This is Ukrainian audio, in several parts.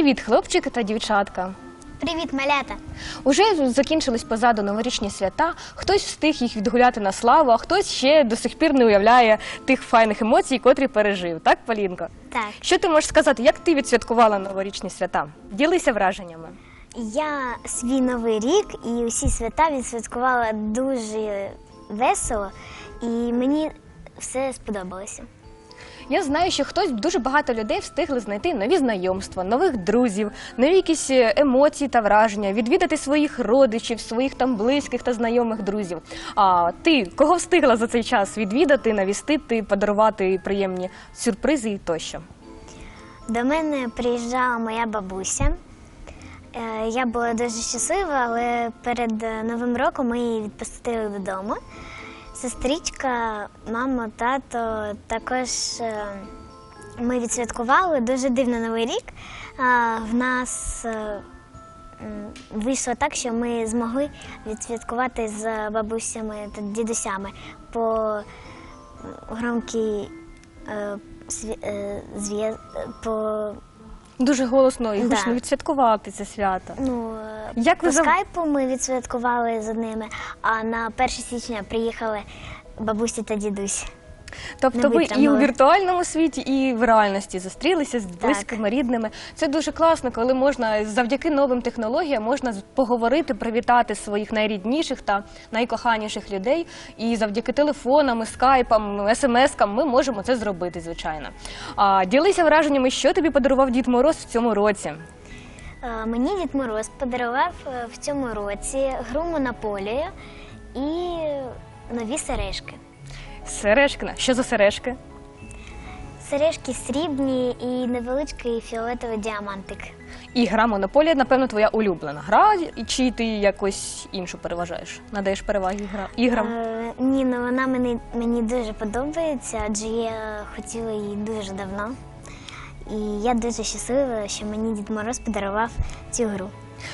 Привіт, хлопчики та дівчатка. Привіт, малята! Уже закінчились позаду новорічні свята. Хтось встиг їх відгуляти на славу, а хтось ще до сих пір не уявляє тих файних емоцій, котрі пережив. Так, Полінко? Так, Що ти можеш сказати, як ти відсвяткувала новорічні свята? Ділися враженнями. я свій новий рік і усі свята відсвяткувала дуже весело, і мені все сподобалося. Я знаю, що хтось дуже багато людей встигли знайти нові знайомства, нових друзів, нові якісь е, емоції та враження, відвідати своїх родичів, своїх там близьких та знайомих друзів. А ти кого встигла за цей час відвідати, навістити, подарувати приємні сюрпризи і тощо? До мене приїжджала моя бабуся. Е, Я була дуже щаслива, але перед е, Новим роком ми її відпустили додому. Сестричка, мама, тато також е, ми відсвяткували дуже дивно новий рік. В нас е, вийшло так, що ми змогли відсвяткувати з бабусями та дідусями по громкій е, Дуже голосно і Да. гучно відсвяткувати це свято. Ну, е, Як ви по скайпу ми відсвяткували з ними, а на 1 січня приїхали бабусі та дідусь. Тобто ви і у віртуальному світі, і в реальності зустрілися з близькими рідними. Це дуже класно, коли можна завдяки новим технологіям можна поговорити, привітати своїх найрідніших та найкоханіших людей. І завдяки телефонам, скайпам, смс-кам ми можемо це зробити, звичайно. А, ділися враженнями, що тобі подарував Дід Мороз в цьому році. Е, Мені Дід Мороз подарував е, в цьому році гру Монополію і нові сережки. Сережки. Що за сережки? Сережки срібні і невеличкий фіолетовий діамантик. І гра Монополія, напевно, твоя улюблена гра, чи ти якось іншу переважаєш? Надаєш переваги гра- іграм? Е, ні, ну вона мені, мені дуже подобається, адже я хотіла її дуже давно. І я дуже щаслива, що мені Дід Мороз подарував цю гру.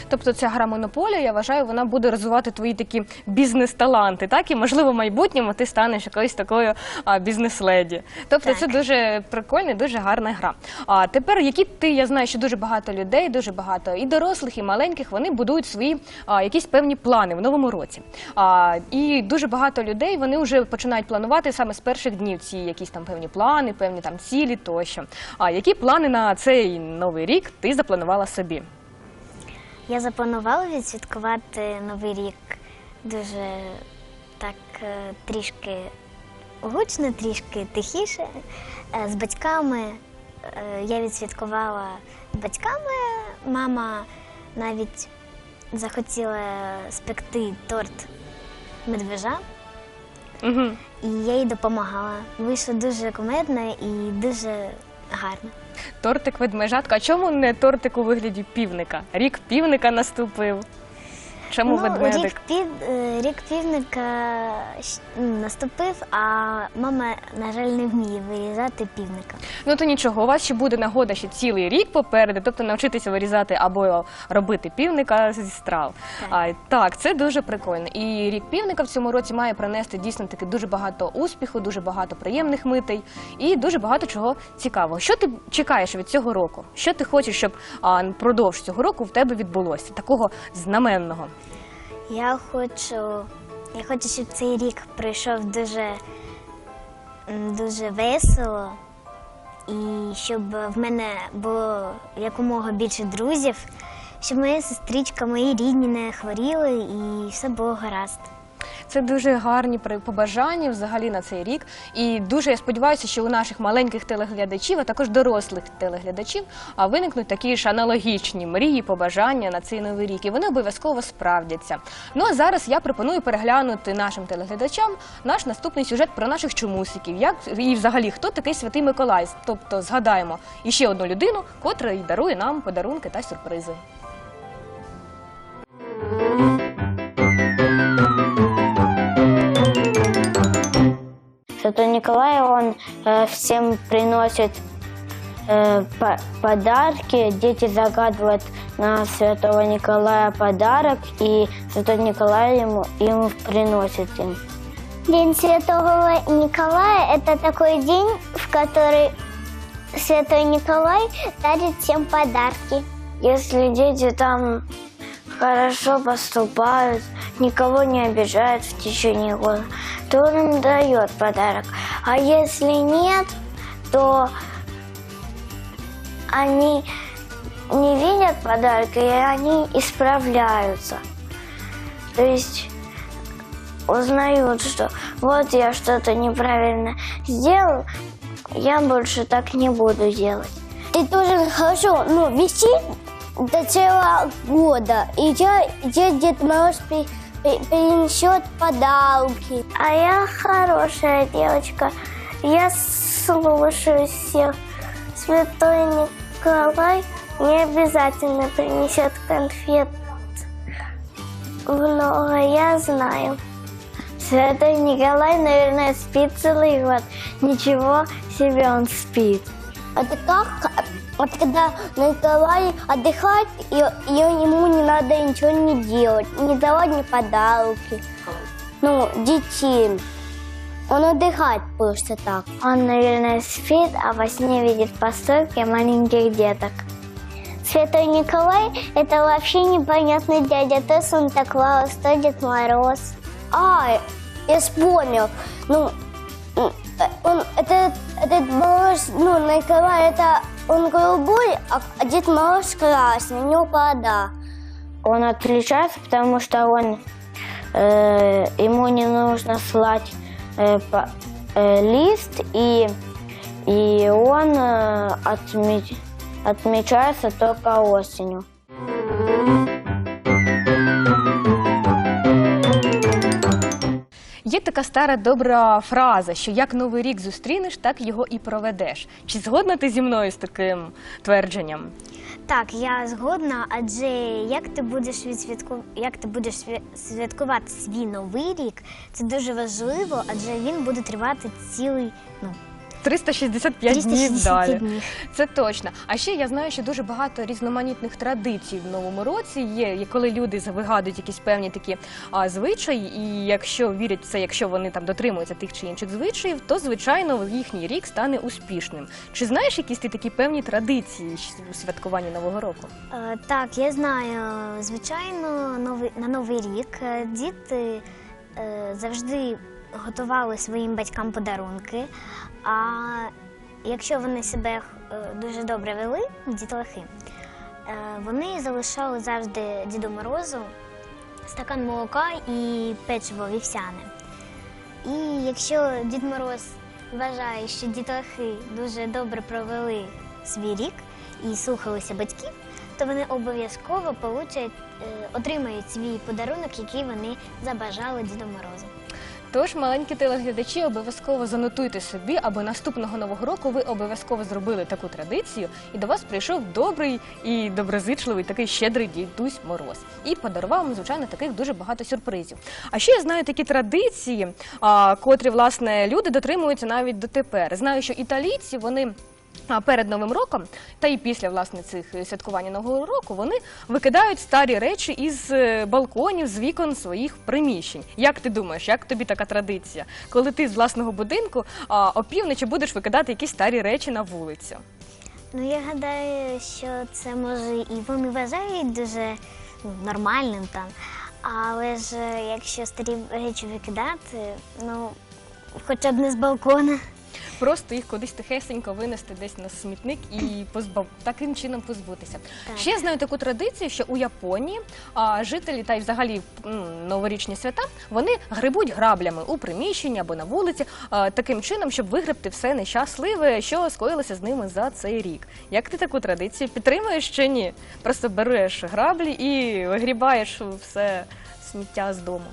Тобто ця гра монополія, я вважаю, вона буде розвивати твої такі бізнес-таланти, так і можливо в майбутньому ти станеш якоюсь такою бізнес-леді. Тобто Так. це дуже прикольна, і дуже гарна гра. А тепер, які ти, я знаю, що дуже багато людей, дуже багато і дорослих, і маленьких, вони будують свої а, якісь певні плани в новому році. А, і дуже багато людей вони вже починають планувати саме з перших днів ці якісь там певні плани, певні там цілі тощо. А які плани на цей новий рік ти запланувала собі? Я запланувала відсвяткувати Новий рік дуже так е, трішки гучно, трішки тихіше. Е, З батьками е, я відсвяткувала з батьками. Мама навіть захотіла спекти торт медвежа, Угу. і я їй допомагала. Вийшло дуже кумедно і дуже гарно. Тортик ведмежатка. А чому не тортик у вигляді півника? Рік півника наступив. Чому ну, ведмедик? Рік, пів, е, рік півника наступив, а мама, на жаль, не вміє вирізати півника. Ну то нічого, у вас ще буде нагода ще цілий рік попереду, тобто навчитися вирізати або робити півника зі страв. Так. А, так, це дуже прикольно. І рік півника в цьому році має принести дійсно таки дуже багато успіху, дуже багато приємних митей і дуже багато чого цікавого. Що ти чекаєш від цього року? Що ти хочеш, щоб а, впродовж цього року в тебе відбулося? Такого знаменного. Я хочу, я хочу, щоб цей рік пройшов дуже, дуже весело, і щоб в мене було якомога більше друзів, щоб моя сестричка, мої рідні не хворіли і все було гаразд. Це дуже гарні побажання взагалі на цей рік. І дуже я сподіваюся, що у наших маленьких телеглядачів, а також дорослих телеглядачів, виникнуть такі ж аналогічні мрії, побажання на цей новий рік. І вони обов'язково справдяться. Ну а зараз я пропоную переглянути нашим телеглядачам наш наступний сюжет про наших чомусиків. Як і взагалі хто такий святий Миколай? Тобто згадаємо іще одну людину, котра і дарує нам подарунки та сюрпризи. Святой Николай, он э, всем приносит э, по- подарки. Дети загадывают на Святого Николая подарок, и Святой Николай ему, им приносит им. День Святого Николая – это такой день, в который Святой Николай дарит всем подарки. Если дети там хорошо поступают, никого не обижают в течение года, то он им дает подарок. А если нет, то они не видят подарка, и они исправляются. То есть узнают, что вот я что-то неправильно сделал, я больше так не буду делать. Ты тоже хорошо, ну, висит до целого года. И я, я Дед Мороз при- принесет подарки. А я хорошая девочка. Я слушаю всех. Святой Николай не обязательно принесет конфет много, я знаю. Святой Николай, наверное, спит целый год. Ничего себе он спит. Это как? Вот когда Николай отдыхает, и, и ему не надо ничего не делать, не давать ни подарки. Ну, детям. Он отдыхает просто так. Он, наверное, спит, а во сне видит посылки маленьких деток. Святой Николай – это вообще непонятный дядя. То Санта-Клаус, то Дед Мороз. А, я вспомнил. Ну, э, он, это, этот Мороз, ну, Николай, это он голубой, а, а Дед Мороз красный, у него вода. Он отличается, потому что он э, ему не нужно слать э, по- э, лист, и, и он э, отме- отмечается только осенью. Така стара добра фраза, що як новий рік зустрінеш, так його і проведеш. Чи згодна ти зі мною з таким твердженням? Так, я згодна, адже як ти будеш відсвятку... як ти будеш святкувати свій новий рік, це дуже важливо, адже він буде тривати цілий ну, 365 днів 365 далі. днів. Це точно. А ще я знаю, що дуже багато різноманітних традицій в новому році є, і коли люди вигадують якісь певні такі а, звичаї, і якщо вірять в це, якщо вони там дотримуються тих чи інших звичаїв, то звичайно їхній рік стане успішним. Чи знаєш якісь ти такі певні традиції у святкуванні нового року? Е, Так, я знаю. Звичайно, новий, на Новий рік е, діти е, завжди готували своїм батькам подарунки. А якщо вони себе е, дуже добре вели, дітлахи, е, вони залишали завжди Діду Морозу стакан молока і печиво вівсяне. І якщо Дід Мороз вважає, що дітлахи дуже добре провели свій рік і слухалися батьків, то вони обов'язково е, отримають свій подарунок, який вони забажали Діду Морозу. Тож, маленькі телеглядачі, обов'язково занотуйте собі, аби наступного нового року ви обов'язково зробили таку традицію, і до вас прийшов добрий і доброзичливий, такий щедрий дідусь Мороз. І подарував вам, звичайно, таких дуже багато сюрпризів. А ще я знаю такі традиції, котрі власне люди дотримуються навіть дотепер. Знаю, що італійці вони. А перед новим роком, та і після власне цих е, святкування нового року, вони викидають старі речі із е, балконів, з вікон своїх приміщень. Як ти думаєш, як тобі така традиція? Коли ти з власного будинку а, опівночі будеш викидати якісь старі речі на вулицю? Ну я гадаю, що це може і вони вважають дуже нормальним там. Але ж е, якщо старі речі викидати, ну хоча б не з балкона. Просто їх кудись тихесенько винести десь на смітник і позбав таким чином позбутися. Так. Ще я знаю таку традицію, що у Японії а, жителі та й взагалі м, новорічні свята вони грибуть граблями у приміщенні або на вулиці, а, таким чином, щоб вигребти все нещасливе, що скоїлося з ними за цей рік. Як ти таку традицію підтримуєш чи ні? Просто береш граблі і вигрібаєш все сміття з дому.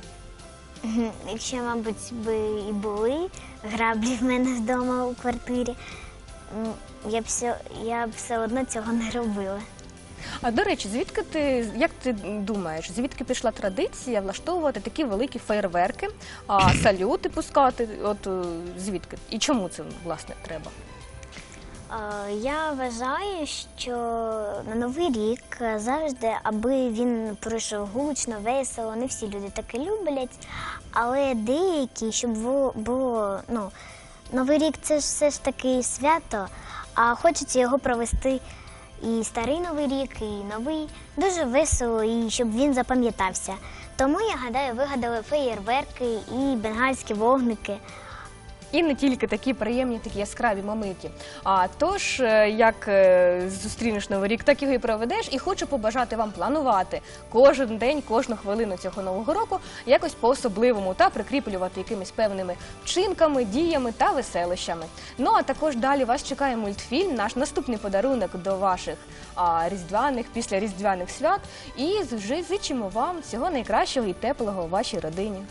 Якщо, мабуть, би і були граблі в мене вдома у квартирі, я б все, я б все одно цього не робила. А до речі, звідки ти як ти думаєш, звідки пішла традиція влаштовувати такі великі фейерверки, а салюти пускати? От е, звідки і чому це власне треба? Е, Я вважаю, що на Новий рік завжди, аби він пройшов гучно, весело, не всі люди таке люблять, але деякі, щоб було ну, Новий рік це ж все ж таки свято, а хочеться його провести і старий новий рік, і новий дуже весело, і щоб він запам'ятався. Тому я гадаю, вигадали феєрверки і бенгальські вогники. І не тільки такі приємні, такі яскраві моменти. А тож, е, як е, зустрінеш новий рік, так його і проведеш. І хочу побажати вам планувати кожен день, кожну хвилину цього нового року якось по-особливому та прикріплювати якимись певними вчинками, діями та веселищами. Ну а також далі вас чекає мультфільм, наш наступний подарунок до ваших різдвяних, після різдвяних свят. І вже зичимо вам всього найкращого і теплого у вашій родині.